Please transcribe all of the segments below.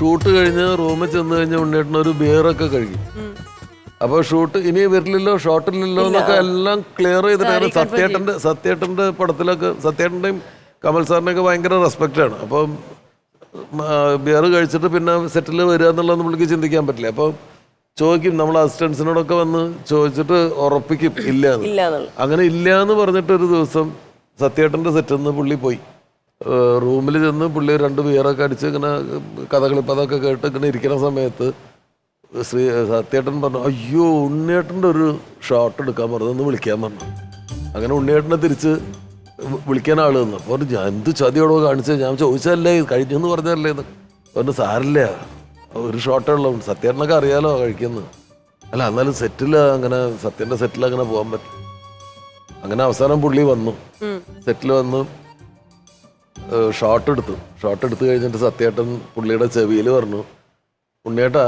Shoot കഴിഞ്ഞ് റൂമിൽ ചെന്ന് കഴിഞ്ഞ ഉണ്ണേട്ടൻ ഒരു ബിയറൊക്കെ കഴുകി. അപ്പൊ ഷൂട്ട് ഇനി വരില്ലല്ലോ ഷോട്ടില്ലല്ലോ എന്നൊക്കെ എല്ലാം ക്ലിയർ ചെയ്തിട്ടാണ് സത്യേട്ടന്റെ സത്യേട്ടന്റെ പടത്തിലൊക്കെ സത്യേട്ടന്റെയും കമൽ സാറിനെയൊക്കെ ഭയങ്കര റെസ്പെക്റ്റ് ആണ്. അപ്പം ബിയർ കഴിച്ചിട്ട് പിന്നെ സെറ്റിൽ വരിക എന്നുള്ളത് നമ്മൾക്ക് ചിന്തിക്കാൻ പറ്റില്ല. അപ്പോൾ ചോദിക്കും നമ്മൾ അസിസ്റ്റൻസിനോടൊക്കെ വന്ന് ചോദിച്ചിട്ട് ഉറപ്പിക്കും ഇല്ല അങ്ങനെ ഇല്ല എന്ന് പറഞ്ഞിട്ട് ഒരു ദിവസം സത്യേട്ടന്റെ സെറ്റിൽ നിന്ന് പുള്ളി പോയി. റൂമിൽ ചെന്ന് പുള്ളി രണ്ട് ബിയറൊക്കെ അടിച്ച് ഇങ്ങനെ കഥകളിപ്പതൊക്കെ കേട്ട് ഇങ്ങനെ ഇരിക്കുന്ന സമയത്ത് ശ്രീ സത്യേട്ടൻ പറഞ്ഞു അയ്യോ ഉണ്ണിയേട്ടന്റെ ഒരു ഷോട്ട് എടുക്കാൻ പറഞ്ഞു ഒന്ന് വിളിക്കാൻ പറഞ്ഞു. അങ്ങനെ ഉണ്ണിയേട്ടനെ തിരിച്ച് വിളിക്കാൻ ആൾ തന്നു അപ്പോൾ ഞാൻ എന്ത് ചതിയോടോ കാണിച്ചത് ഞാൻ ചോദിച്ചതല്ലേ? കഴിഞ്ഞെന്ന് പറഞ്ഞതല്ലേ? എന്ന് പറഞ്ഞു സാരില്ല ഒരു ഷോട്ടേ ഉള്ളൂ. സത്യേട്ടനൊക്കെ അറിയാലോ കഴിക്കുന്നത്. അല്ല എന്നാലും സെറ്റിൽ അങ്ങനെ സത്യന്റെ സെറ്റിൽ അങ്ങനെ പോകാൻ പറ്റും അങ്ങനെ അവസാനം പുള്ളി വന്നു. സെറ്റിൽ വന്ന് ഷോട്ട് എടുത്തു. ഷോട്ട് എടുത്തു കഴിഞ്ഞിട്ട് സത്യേട്ടൻ പുള്ളിയുടെ ചെവിയിൽ പറഞ്ഞു ഉണ്ണിയേട്ട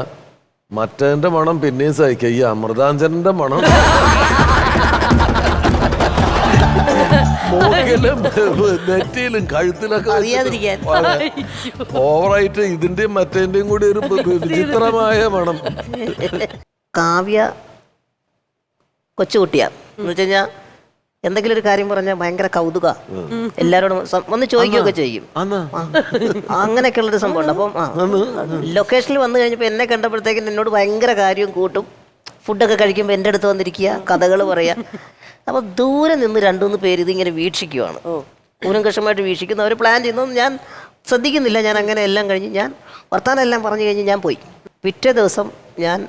മറ്റേന്റെ മണം പിന്നെയും സഹിക്കുക ഈ അമൃതാഞ്ജനന്റെ മണം മൂക്കിലും നെറ്റിയിലും കഴുത്തിലൊക്കെ ഓവറായിട്ട് ഇതിന്റെയും മറ്റേന്റെയും കൂടി ഒരു വിചിത്രമായ മണം. കാവ്യ കൊച്ചുകുട്ടിയാ. എന്ന് വെച്ച് കഴിഞ്ഞാൽ എന്തെങ്കിലും ഒരു കാര്യം പറഞ്ഞാൽ ഭയങ്കര കൗതുക. എല്ലാരോടും ഒന്ന് വന്ന് ചോദിക്കുകയൊക്കെ ചെയ്യും. അങ്ങനെയൊക്കെയുള്ളൊരു സംഭവമുണ്ട്. അപ്പം ലൊക്കേഷനിൽ വന്നു കഴിഞ്ഞപ്പോൾ എന്നെ കണ്ടപ്പോഴത്തേക്കും എന്നോട് ഭയങ്കര കാര്യവും കൂട്ടും. ഫുഡൊക്കെ കഴിക്കുമ്പോൾ എന്റെ അടുത്ത് വന്നിരിക്കുക കഥകൾ പറയുക അപ്പോൾ ദൂരെ നിന്ന് രണ്ടു മൂന്ന് പേര് ഇതിങ്ങനെ വീക്ഷിക്കുവാണ്. കഷ്ടമായിട്ട് വീക്ഷിക്കുന്നു. അവർ പ്ലാൻ ചെയ്യുന്നു. ഞാൻ ശ്രദ്ധിക്കുന്നില്ല. ഞാൻ അങ്ങനെ എല്ലാം കഴിഞ്ഞ് ഞാൻ വർത്താനം എല്ലാം പറഞ്ഞു കഴിഞ്ഞ് ഞാൻ പോയി. പിറ്റേ ദിവസം ഞാൻ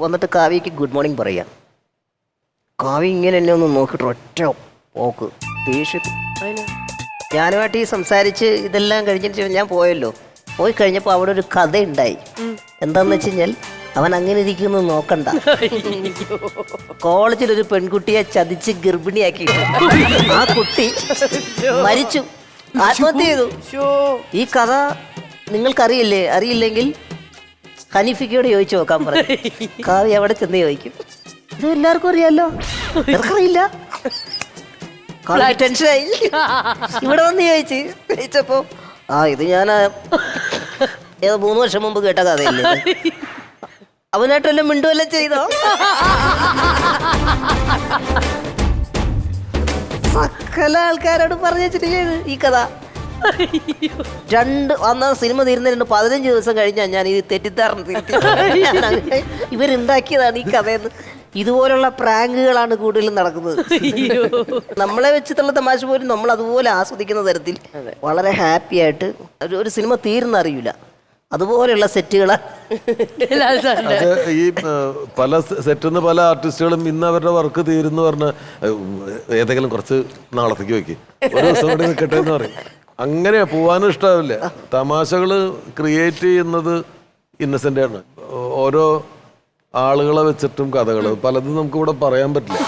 വന്നിട്ട് കാവ്യക്ക് ഗുഡ് മോർണിംഗ് പറയാം. കാവ്യ ഇങ്ങനെ എന്നെ ഒന്ന് നോക്കിയിട്ട് ഒറ്റ പോക്ക്. ദേഷ്യത്തിൽ ഞാനുമായിട്ട് ഈ സംസാരിച്ച് ഇതെല്ലാം കഴിഞ്ഞിട്ട് ഞാൻ പോയല്ലോ. പോയി കഴിഞ്ഞപ്പോൾ അവിടെ ഒരു കഥ ഉണ്ടായി എന്താന്ന് വെച്ച് കഴിഞ്ഞാൽ അവൻ അങ്ങനെ ഇരിക്കുന്നു നോക്കണ്ട. കോളേജിൽ ഒരു പെൺകുട്ടിയെ ചതിച്ച് ഗർഭിണിയാക്കി. ആ കുട്ടി മരിച്ചു. ആത്മഹത്യ ചെയ്തു. ഈ കഥ നിങ്ങൾക്കറിയില്ലേ? അറിയില്ലെങ്കിൽ ഹനീഫിക്കയോട് ചോദിച്ചു നോക്കാൻ പറഞ്ഞു കാവ്യ അവിടെ ചെന്ന് ചോദിക്കും. ഇത് എല്ലാവർക്കും അറിയാലോ. അറിയില്ല ടെൻഷനായി ഇവിടെ വന്ന് ചോദിച്ചു. ചോദിച്ചപ്പോ ആ ഇത് ഞാൻ ഏതോ മൂന്ന് വർഷം മുമ്പ് കേട്ട കഥയല്ലേ? അവനായിട്ടെല്ലാം മിണ്ടുവെല്ലാം ചെയ്തോ? സകല ആൾക്കാരോട് പറഞ്ഞു വെച്ചിട്ട് ഈ കഥ. രണ്ട് അന്ന് സിനിമ തീരുന്നതിന് പതിനഞ്ച് ദിവസം കഴിഞ്ഞാൽ ഞാൻ ഇത് തെറ്റിദ്ധാരണ ഇവരുണ്ടാക്കിയതാണ് ഈ കഥയെന്ന് ഇതുപോലുള്ള പ്രാങ്കുകളാണ് കൂടുതലും നടക്കുന്നത്. നമ്മളെ വെച്ചിട്ടുള്ള തമാശ പോലും നമ്മൾ അതുപോലെ ആസ്വദിക്കുന്ന തരത്തിൽ വളരെ ഹാപ്പി ആയിട്ട് ഒരു സിനിമ തീരുന്ന അറിയില്ല. അതുപോലെയുള്ള സെറ്റുകളാണ് ഈ പല സെറ്റിൽ നിന്ന് പല ആർട്ടിസ്റ്റുകളും ഇന്ന് അവരുടെ വർക്ക് തീരുന്നു പറഞ്ഞ ഏതെങ്കിലും കുറച്ച് നാളത്തേക്ക് വെക്ക് ഒരു ദിവസം കൂടി നിൽക്കട്ടെ എന്ന് പറയും. അങ്ങനെ പോവാനും ഇഷ്ടാവില്ല. തമാശകൾ ക്രിയേറ്റ് ചെയ്യുന്നത് ഇന്നസെന്റ് ആണ്. ഓരോ ആളുകളെ വെച്ചിട്ടും കഥകൾ പലതും നമുക്ക് ഇവിടെ പറയാൻ പറ്റില്ല.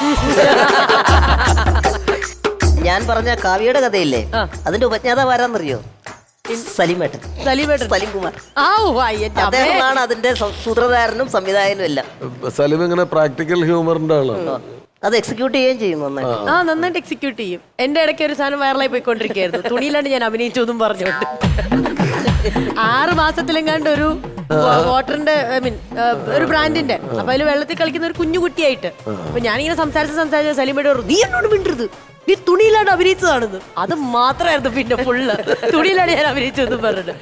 ഞാൻ പറഞ്ഞ കാവ്യയുടെ കഥയില്ലേ? അതിന്റെ ഉപജ്ഞാതാവ് ആരാന്നറിയോ? സലീമേട്ടൻ. സലീമേട്ടൻ. സലീം കുമാർ ആ ഓ ആ, എന്റെ അമ്മേ. അദ്ദേഹമാണ് അതിന്റെ സൂത്രധാരനും സംവിധായകനും എല്ലാം. സലിം ഇങ്ങനെ പ്രാക്ടിക്കൽ ഹ്യൂമറിന്റെ ആളാണ്. അത് എക്സിക്യൂട്ട് ചെയ്യുകയും ചെയ്യും നന്നായിട്ട്. ആ നന്നായിട്ട് എക്സിക്യൂട്ട് ചെയ്യും. എന്റെ ഇടയ്ക്ക് ഒരു സാധനം വൈറലായി പോയിക്കൊണ്ടിരിക്കുകയായിരുന്നു. തുണിയിലാണ് ഞാൻ അഭിനയിച്ചു എന്നും പറഞ്ഞോണ്ട് ആറ് മാസത്തിലെങ്ങാണ്ട് ഒരു വാട്ടറിന്റെ ഐ മീൻ ഒരു ബ്രാൻഡിന്റെ. അപ്പൊ അതിൽ വെള്ളത്തിൽ കളിക്കുന്ന ഒരു കുഞ്ഞു കുട്ടിയായിട്ട്. അപ്പൊ ഞാനിങ്ങനെ സംസാരിച്ച് സംസാരിച്ച സലീമയുടെ പറഞ്ഞു നീ എന്നോട് മിണ്ടരുത്. നീ തുണിയിലാണ് അഭിനയിച്ചതാണെന്ന്. അത് മാത്രമായിരുന്നു പിന്നെ ഫുള്ള് തുണിയിലാണ് ഞാൻ അഭിനയിച്ചതെന്ന് പറഞ്ഞിട്ട്.